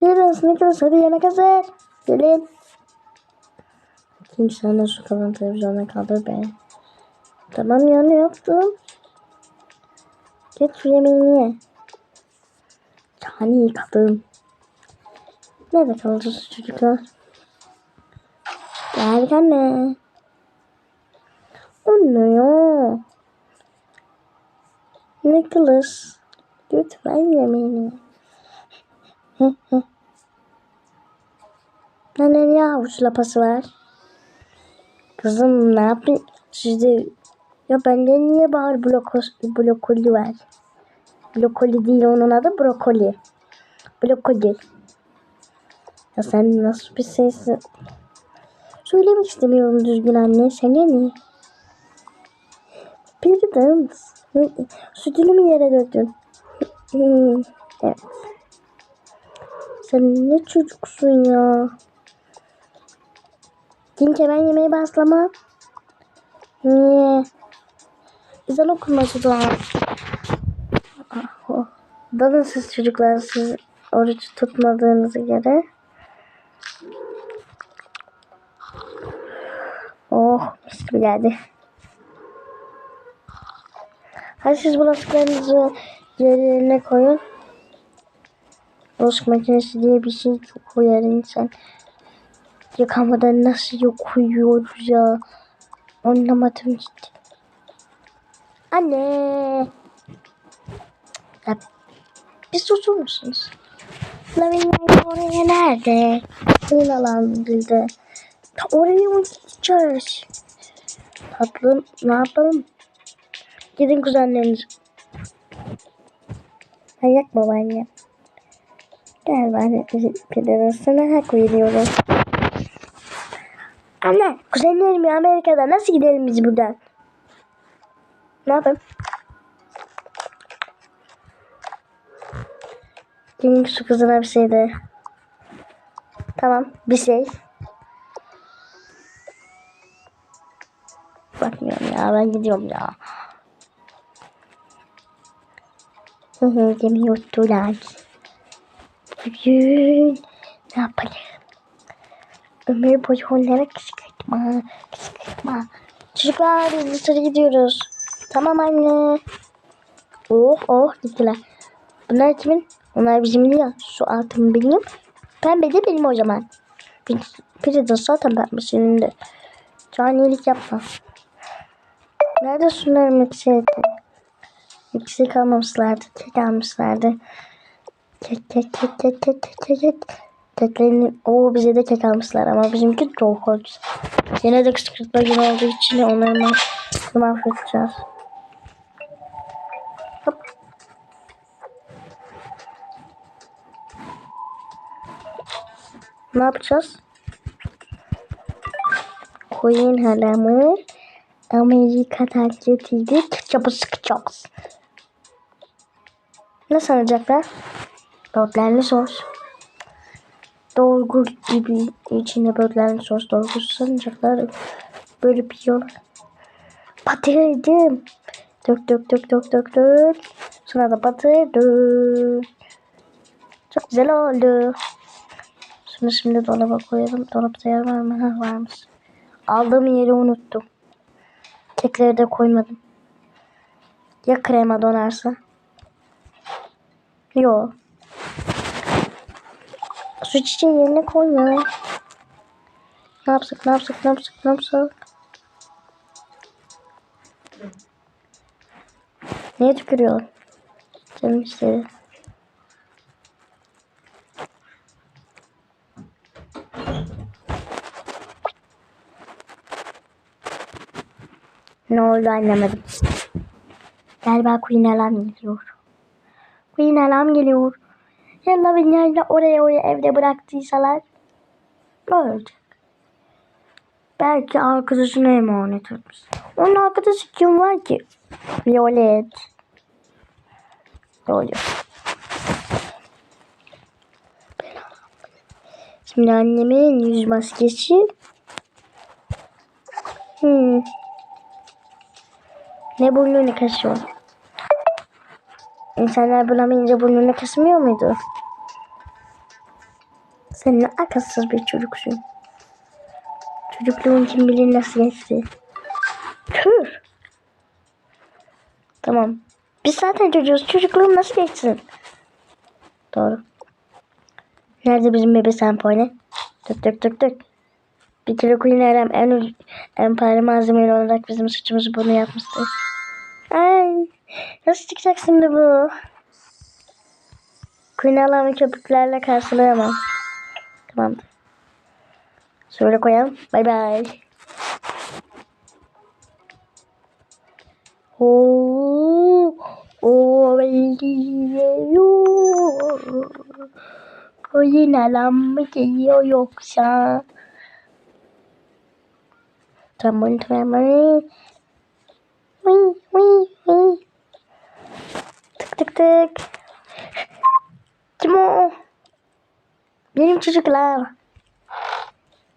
Gelin Snickers hadi yemek hazır. Gelin. Kim sana şu kalan televizyona kaldır be. Tamam ya ne yaptım? Geç şu yemeğini ye. Yani iyi kadın. Nerede kalacağız çocuklar? Gel anne. O ne ya? Nicholas. Lütfen yemeğini. Hı hı. Anne niye havuç lapası var? Kızım ne yapayım? Sizde ya bende niye bağır blokos, blokoli var? Blokoli değil onun adı brokoli. Blokoli. Ya sen nasıl bir şeysin? Söylemek istemiyorum düzgün anne. Sen ne? Prudence. Sütünü mü yere döktün? Evet. Sen ne çocuksun ya? Dinke ben yemeği baslama. Niye? Güzel okunması da. Ah, oh. Dalın siz çocuklar siz oruç tutmadığınıza göre. Oh mis gibi geldi. Hadi siz bulaşıklarınızı yerine koyun. Bulaşık makinesi diye bir şey çok koyar insan. Yıkamadan nasıl yok koyuyoruz ya. Anlamadım ciddi. Anne. Ya, bir susur musunuz? Lavinia oraya nerede? Senin alan dilde. Ta oraya mı gideceğiz? Tatlım ne yapalım? Gidin kuzenleriniz. Ayak babaanne. Gel ben pideden sana hak veriyorum. Anne kuzenlerim ya Amerika'da nasıl gidelim biz buradan? Ne yapayım? Gelin şu kızına bir şey de. Tamam bir şey. Bakmıyorum ya ben gidiyorum ya. Hı hı gemi yuttular. Bugün ne yapalım? Ömür boyu onlara kışkırtma, kışkırtma. Çocuklar biz dışarı gidiyoruz. Tamam anne. Oh oh gittiler. Bunlar kimin? Onlar bizim ya. Şu altın benim. Pembe de benim o zaman. Bir, biri de zaten pembe senin de. Canilik yapma. Nerede şunların mikserdi? Mikser kalmamışlardı. Kek almışlardı. Kek kek kek kek kek kek kek kek. Keklerini o bize de kek almışlar ama bizimki hoş. Yine de kışkırtma günü olduğu için onları ma- mahvedeceğiz. Ne yapacağız? Koyun halamı Amerika taklitiyle ketçapı sıkacağız. Ne sanacaklar? Böğürtlenli sos. Dolgu gibi içinde böğürtlenli sos dolgusu sanacaklar. Böyle bir yol. Batırdım. Dök dök dök dök dök dök. Sonra da batırdım. Çok güzel oldu. Şunu şimdi dolaba koyalım. Dolapta yer var mı? Ha, varmış. Aldığım yeri unuttum. Kekleri de koymadım. Ya krema donarsa? Yo. Su çiçeği yerine koyma. Ne yapsak ne yapsak ne yapsak ne yapsak? Niye tükürüyor? Canım istedi. Ne oldu anlamadım. Galiba Queen Alarm geliyor. Queen Alarm geliyor. Ya Lavinia ile oraya oraya evde bıraktıysalar ne olacak? Belki arkadaşına emanet etmiş. Onun arkadaşı kim var ki? Violet. Ne oluyor? Şimdi annemin yüz maskesi. Hmm. Ne burnunu kesiyor? İnsanlar bulamayınca burnunu kesmiyor muydu? Sen ne akılsız bir çocuksun. Çocukluğun kim bilir nasıl geçti. Tüh. Tamam. Biz zaten çocuğuz. Çocukluğum nasıl geçsin? Doğru. Nerede bizim bebe sempone? Tık tık tık tık. Bir kere Queen Erem en, en pahalı malzemeli olarak bizim saçımızı bunu yapmıştı. Ay. Nasıl çıkacak şimdi bu? Erem'i köpüklerle karşılayamam. Tamam. Şöyle koyalım. Bay bay. Oo, o geliyor. Koyun alan mı geliyor yoksa? Trambolin trambolin. Wii wii wii. Tık tık tık. Kim o? Benim çocuklar.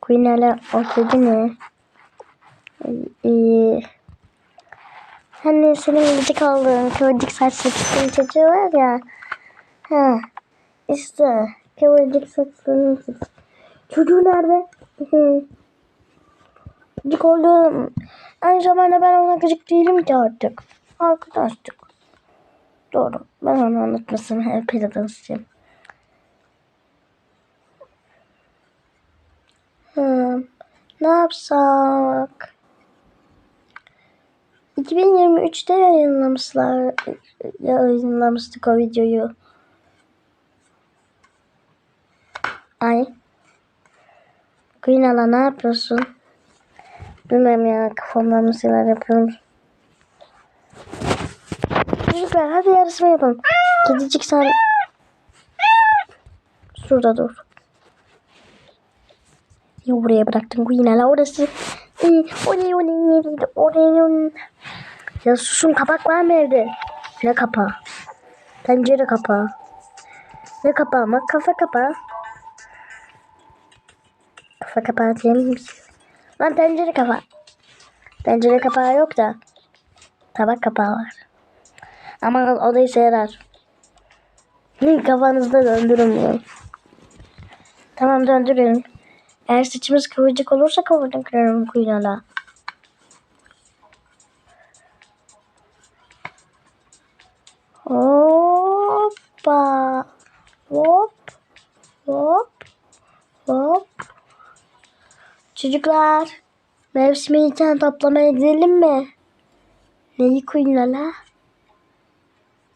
Queen hala oturdu mu? Ee, hani senin gıcık olduğun kıvırcık saçlı kızın çocuğu var ya. Ha, işte kıvırcık saçlı. Çocuğu nerede? Gıcık oldum. Aynı zamanda ben ona gıcık değilim ki artık. Arkadaşlık. Doğru. Ben onu anlatmasını hep istedim. Hmm, ne yapsak? 2023'te yayınlamışlar yayınlamıştık o videoyu. Ay. Queen Ala ne yapıyorsun? Bilmem ya kafamdan şeyler yapıyorum. Çocuklar hadi yarışma yapalım. Kedicik sen... Şurada dur. Ya buraya bıraktın Queen Ala orası. Ee, Oraya oraya oraya Ya susun kapak var mı evde? Ne kapağı? Pencere kapağı. Ne kapağı mı? Kafa kapağı. Kafa kapağı misin? Lan pencere kapağı. Pencere kapağı yok da. Tabak kapağı var. Ama o da işe yarar. Kafanızda döndürün. Tamam döndürün. Eğer saçımız kıvırcık olursa kıvırcık kırarım kuyruğuna. Hoppa. Hop. Hop. Hop. Çocuklar. Mevsimi için toplamaya gidelim mi? Neyi kuyruğuna?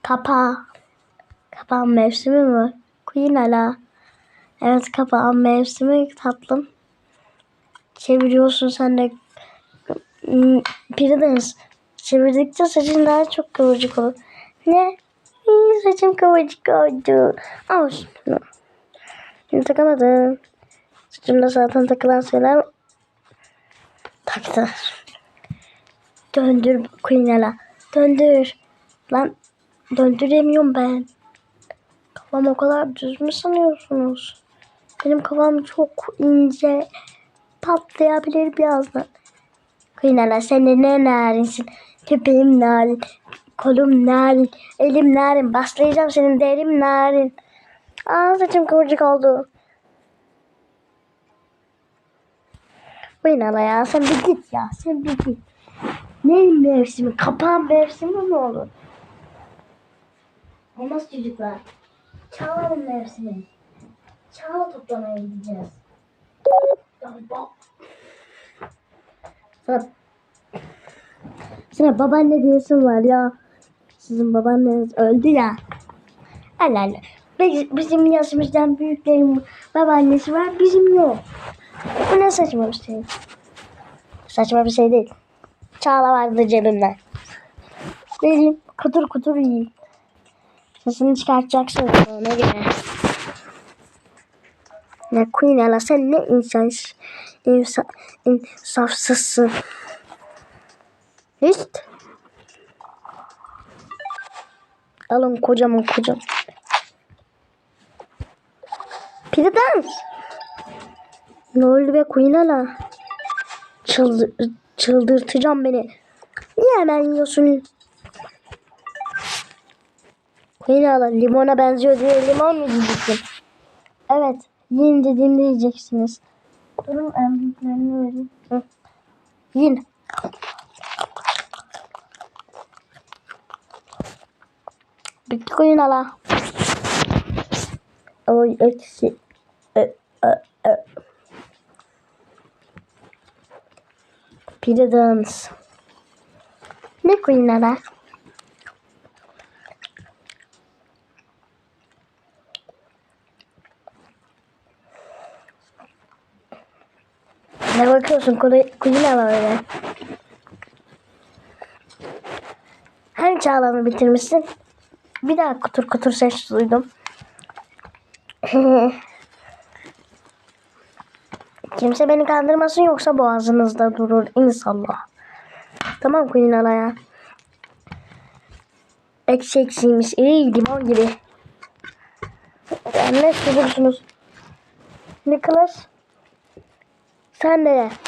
Kapağı. Kapağın mevsimi mi? Kuyruğuna. Evet kapağın mevsimi tatlım. Çeviriyorsun sen de. Hmm, Pirideniz. Çevirdikçe saçın daha çok kıvırcık olur. Ne? İyi, saçım kıvırcık oldu. Al şunu. Şimdi takamadım. Saçımda zaten takılan şeyler taktı. Döndür Queen'ala. Döndür. Lan döndüremiyorum ben. Kafam o kadar düz mü sanıyorsunuz? Benim kafam çok ince. Patlayabilir birazdan. Kıynala sen de ne narinsin. Köpeğim narin. Kolum narin. Elim narin. Baslayacağım senin derim narin. Aa saçım kıvırcık oldu. Kıynala ya sen bir git ya. Sen bir git. Ne mevsimi? Kapağın mevsimi mi olur? Olmaz çocuklar. Çağlar'ın mevsimi. Çağla toplamaya gideceğiz. Ya bak. Sana, babaanne diyesin var ya. Sizin babaanneniz öldü ya. Allah. Biz- Bizim yaşımızdan büyüklerin babaannesi var, bizim yok. Bu ne saçma bir şey. Saçma bir şey değil. Çağla vardı cebimde. Vereyim, kutur kutur yiyeyim. Sesini çıkartacaksın ona göre. Ne Queen Ella sen ne insan, insan insafsızsın. Hiç. Alın kocaman kocam. Pidans. Ne oldu be Queen Ella? Çıldır, çıldırtacağım beni. Niye hemen yiyorsun? Ella limona benziyor diye limon mu yiyeceksin? Evet. Yiyin dediğimde yiyeceksiniz. Durun emrilerini vereyim. Hı. Yiyin. Bitti ala. Oy eksi. E, e, e. Pide dans. Ne koyun ala? Ne bakıyorsun koyun ala öyle? Hani çağlanı bitirmişsin? Bir daha kutur kutur ses duydum. Kimse beni kandırmasın yoksa boğazınızda durur inşallah. Tamam Queen Alaya. Eksi eksiymiş. İyi limon gibi. Ne bulursunuz? Nicholas. Sen de.